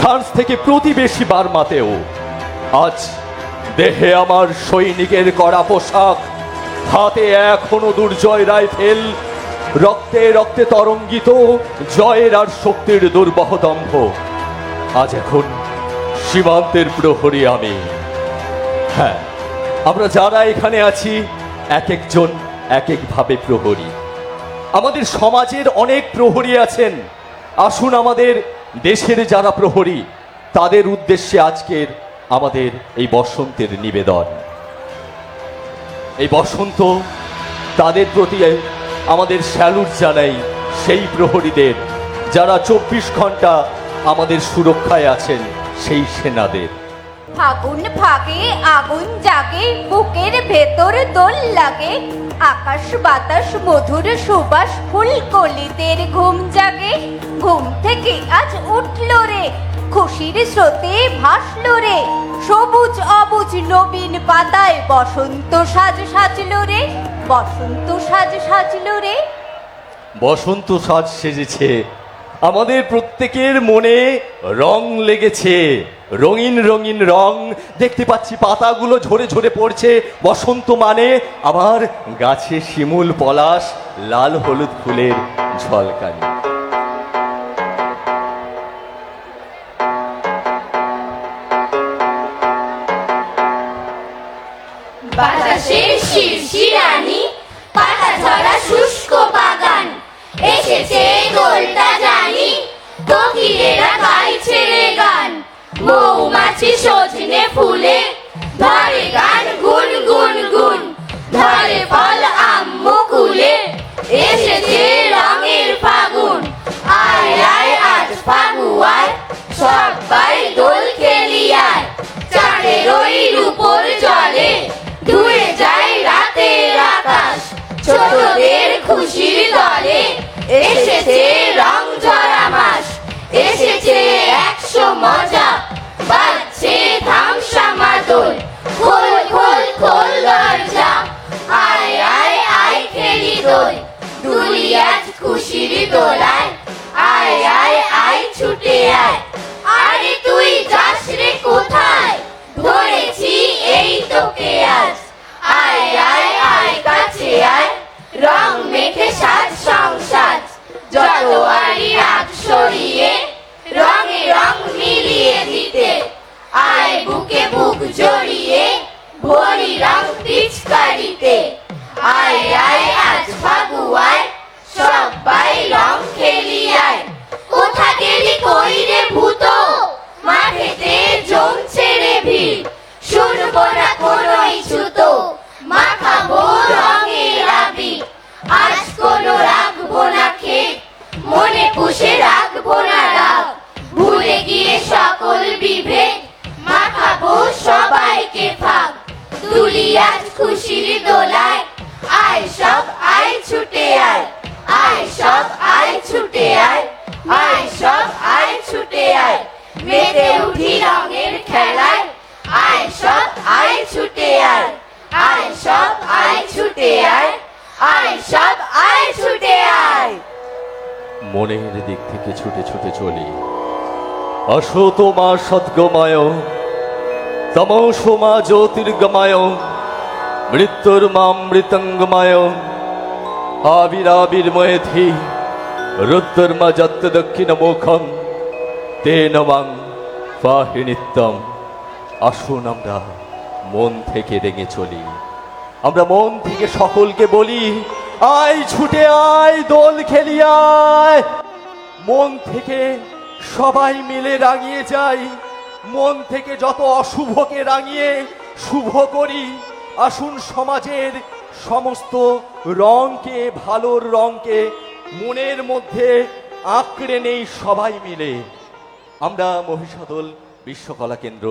France থেকে প্রতিবেশী বার্মাতেও। আজ দেহে আমার সৈনিকের করা পোশাক, হাতে এখনও দুর্জয় রাইফেল, রক্তে রক্তে তরঙ্গিত জয়ের আর শক্তির দুর্বহ দম্ভ। আজ এখন সীমান্তের প্রহরী আমি। হ্যাঁ আমরা যারা এখানে আছি, এক একজন এক একভাবে প্রহরী। আমাদের সমাজের অনেক প্রহরী আছেন। আসুন আমাদের দেশের যারা প্রহরী, তাদের উদ্দেশ্যে আজকের আমাদের এই বসন্তের নিবেদন। এই বসন্ত তাদের প্রতি আমাদের স্যালুট জানাই সেই প্রহরীদের, যারা চব্বিশ ঘণ্টা আমাদের সুরক্ষায় আছেন সেই সেনাদের। ফাগুন ফাগে আগুন জাগে, বুকের ভেতর দোল লাগে। আকাশ বাতাস, মধুর সুবাস ফুল কলিদের ঘুম জাগে। ঘুম থেকে আজ উঠল রে, খুশির স্রোতে ভাসল রে। সবুজ অবুজ নবীন পাতায় বসন্ত সাজ সাজলো রে, বসন্ত সাজ সাজলো রে। বসন্ত সাজ সেজেছে আমাদের প্রত্যেকের মনে রং লেগেছে। রঙিন রঙিন রং। দেখতে পাচ্ছি পাতাগুলো ঝরে ঝরে পড়ছে। বসন্ত মানে আবার গাছে শিমুল পলাশ, লাল হলুদ ফুলের ঝলকানি। পাতা শুষ্ক বাগান। এসেছে দোলটা জানি কোকিলেরা গাইছে রে গান। মৌমাছি সজনে ফুলে, ধরে গান গুন গুন গুন। ধরে ফল আম্মু কুলে, এসেছে রঙের ফাগুন। আয় আয়, আজ ফাগুয়ায় সবাই দোল খেলি আয় চাঁদের ওই রূপোর জলে ধুয়ে যায় রাতের আকাশ। ছোটদের খুশির দলে এসেছে খোল দরজা আয় আয় আয় খেলি দোল দুলি আজ খুশির দোলায়। আয় আয় আয় ছুটে আয়। আরে তুই যাস রে কোথায়? ধরেছি এই তোকে আজ। আয় আয় আয় কাছে আয়। রং মেখে সাজ সংসাজ। যত আরি রাগ সরিয়ে রঙে রং মিলিয়ে দিতে। আয়, বুকে বুক জড়িয়ে পিচকারিতে আয় আয়, আজ ফাগুয়ায় সবাই রং খেলি আয় কোথা গেলি কই রে ভূত? মাঠেতে জমছে রে ভিড়। শুনব না কোনো ইস্যু মাখাবো মেতে উঠি রঙের খেলায়। আয় সব আয় ছুটে আয়। আয় সব আয় ছুটে আয়। আয় সব আয় ছুটে আয়। মনের দিক থেকে ছুটে ছুটে চলি। আসো তোমা সদ্গমায় তমসোমা জ্যোতির্গমায়, মৃত্যুর মাম মৃতঙ্গমায় আবিরাবির্ময়েধি রুদ্রমা যত্ত দক্ষিণ মুখম। তেন মাং পাহি নিত্যম আসুন আমরা মন থেকে রেঙে চলি। আমরা মন থেকে সকলকে বলি, আয় ছুটে, আয় দোল খেলি আয় মন থেকে সবাই মিলে রাঙিয়ে যাই। মন থেকে যত অশুভকে রাঙিয়ে শুভ করি। আসুন সমাজের সমস্ত রঙকে, ভালোর রঙকে মনের মধ্যে আঁকড়ে নেই সবাই মিলে। আমরা মহিষাদল বিশ্বকলা কেন্দ্র।